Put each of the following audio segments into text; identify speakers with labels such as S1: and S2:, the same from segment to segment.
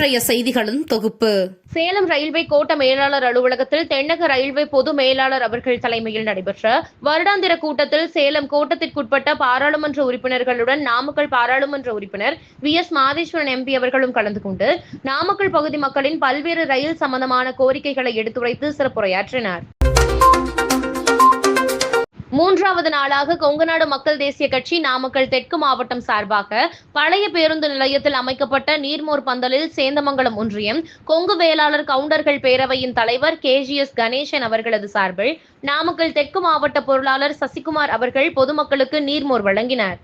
S1: இன்றைய செய்திகளின் தொகுப்பு.
S2: சேலம் ரயில்வே கோட்ட மேலாளர் அலுவலகத்தில் தென்னக ரயில்வே பொது மேலாளர் அவர்கள் தலைமையில் நடைபெற்ற வருடாந்திர கூட்டத்தில் சேலம் கோட்டத்திற்குட்பட்ட பாராளுமன்ற உறுப்பினர்களுடன் நாமக்கல் பாராளுமன்ற உறுப்பினர் வி எஸ் மாதேஸ்வரன் எம்பி அவர்களும் கலந்து கொண்டு நாமக்கல் பகுதி மக்களின் பல்வேறு ரயில் சம்பந்தமான கோரிக்கைகளை எடுத்துரைத்து சிறப்புரையாற்றினார். மூன்றாவது நாளாக கொங்குநாடு மக்கள் தேசிய கட்சி நாமக்கல் தெற்கு மாவட்டம் சார்பாக பழைய பேருந்து நிலையத்தில் அமைக்கப்பட்ட நீர்மோர் பந்தலில் சேந்தமங்கலம் ஒன்றியம் கொங்கு வேளாளர் கவுண்டர்கள் பேரவையின் தலைவர் கேஜிஎஸ் கணேசன் அவர்களது சார்பில் நாமக்கல் தெற்கு மாவட்ட பொருளாளர் சசிகுமார் அவர்கள் பொதுமக்களுக்கு நீர்மோர் வழங்கினர்.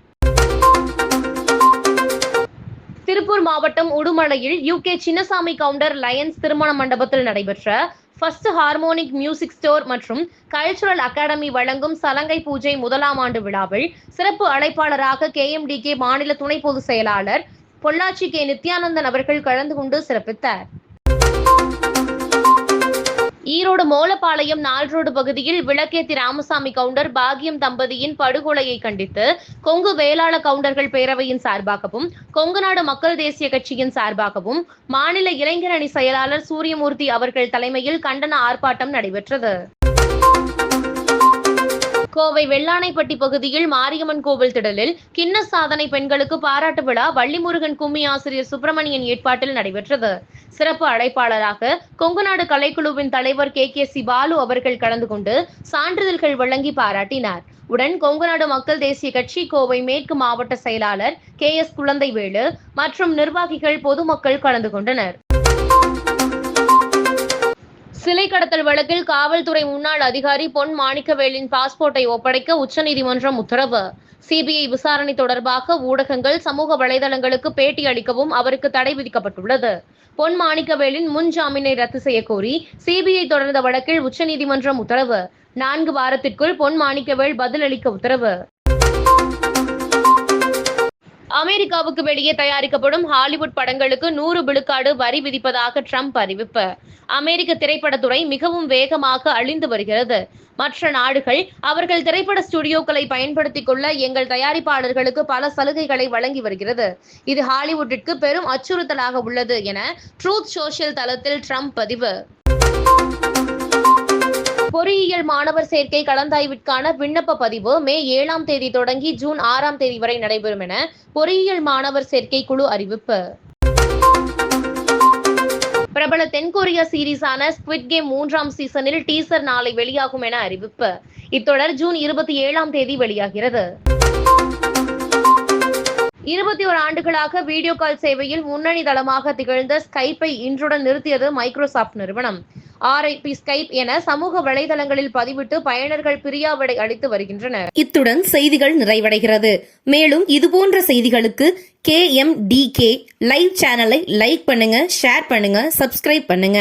S2: திருப்பூர் மாவட்டம் உடுமலையில் U K Chinnasamy Gounder Lions திருமண மண்டபத்தில் நடைபெற்ற ஃபர்ஸ்ட் ஹார்மோனிக் மியூசிக் ஸ்டோர் மற்றும் கல்ச்சுரல் அகாடமி வழங்கும் சலங்கை பூஜை முதலாம் ஆண்டு விழாவில் சிறப்பு அழைப்பாளராக கேஎம்டிகே மாநில துணை பொதுச் செயலாளர் பொள்ளாச்சி கே. நித்யானந்தன் அவர்கள் கலந்து கொண்டு சிறப்பித்தார். ஈரோடு மோலப்பாளையம் நால்ரோடு பகுதியில் விளக்கேத்தி ராமசாமி கவுண்டர் பாகியம் தம்பதியின் படுகொலையை கண்டித்து கொங்கு வேளாள கவுண்டர்கள் பேரவையின் சார்பாகவும் கொங்குநாடு மக்கள் தேசிய கட்சியின் சார்பாகவும் மாநில இளைஞர் அணி செயலாளர் சூரியமூர்த்தி அவர்கள் தலைமையில் கண்டன ஆர்ப்பாட்டம் நடைபெற்றது. கோவை வெள்ளானைப்பட்டி பகுதியில் மாரியம்மன் கோவில் திடலில் கின்ன சாதனை பெண்களுக்கு பாராட்டு விழா வள்ளிமுருகன் கும்மி ஆசிரியர் சுப்பிரமணியன் ஏற்பாட்டில் நடைபெற்றது. சிறப்பு அழைப்பாளராக கொங்குநாடு கலைக்குழுவின் தலைவர் கே. கே. சி. பாலு அவர்கள் கலந்து கொண்டு சான்றிதழ்கள் வழங்கி பாராட்டினார். உடன் கொங்குநாடு மக்கள் தேசிய கட்சி கோவை மேற்கு மாவட்ட செயலாளர் கே. எஸ். குழந்தைவேலு மற்றும் நிர்வாகிகள் பொதுமக்கள் கலந்து கொண்டனர். சிலை கடத்தல் வழக்கில் காவல்துறை முன்னாள் அதிகாரி பொன் மாணிக்கவேலின் பாஸ்போர்ட்டை ஒப்படைக்க உச்சநீதிமன்றம் உத்தரவு. சிபிஐ விசாரணை தொடர்பாக ஊடகங்கள் சமூக வலைதளங்களுக்கு பேட்டி அளிக்கவும் அவருக்கு தடை விதிக்கப்பட்டுள்ளது. பொன் மாணிக்கவேலின் முன் ஜாமீனை ரத்து செய்ய கோரி சிபிஐ தொடர்ந்த வழக்கில் உச்சநீதிமன்றம் உத்தரவு. நான்கு வாரத்திற்குள் பொன் மாணிக்கவேல் பதிலளிக்க உத்தரவு. அமெரிக்காவுக்கு வெளியே தயாரிக்கப்படும் ஹாலிவுட் படங்களுக்கு நூறு விழுக்காடு வரி விதிப்பதாக ட்ரம்ப் அறிவிப்பு. அமெரிக்க திரைப்படத்துறை மிகவும் வேகமாக அழிந்து வருகிறது. மற்ற நாடுகள் அவர்கள் திரைப்பட ஸ்டுடியோக்களை பயன்படுத்திக் கொள்ள எங்கள் தயாரிப்பாளர்களுக்கு பல சலுகைகளை வழங்கி வருகிறது. இது ஹாலிவுட்டிற்கு பெரும் அச்சுறுத்தலாக உள்ளது என ட்ரூத் சோஷியல் தளத்தில் ட்ரம்ப் பதிவு. பொறியியல் மாணவர் சேர்க்கை கலந்தாய்விற்கான விண்ணப்ப பதிவு மே ஏழாம் தேதி தொடங்கி ஜூன் ஆறாம் தேதி வரை நடைபெறும் என பொறியியல் மாணவர் சேர்க்கை குழு அறிவிப்பு. பிரபல தென்கொரிய சீரீஸான ஸ்குவிட் கேம் மூன்றாம் சீசனில் டீசர் நாளை வெளியாகும் என அறிவிப்பு. இத்தொடர் ஜூன் இருபத்தி ஏழாம் தேதி வெளியாகிறது. இருபத்தி ஒரு ஆண்டுகளாக வீடியோ கால் சேவையில் முன்னணி தளமாக திகழ்ந்த ஸ்கைப்பை இன்றுடன் நிறுத்தியது மைக்ரோசாஃப்ட் நிறுவனம். ஆர்ஐபி ஸ்கைப் என சமூக வலைதளங்களில் பதிவிட்டு பயனர்கள் பிரியாவிடை அளித்து வருகின்றனர்.
S1: இத்துடன் செய்திகள் நிறைவடைகிறது. மேலும் இதுபோன்ற செய்திகளுக்கு K M D K live சேனலை லைக் பண்ணுங்க ஷேர் பண்ணுங்க சப்ஸ்கிரைப் பண்ணுங்க.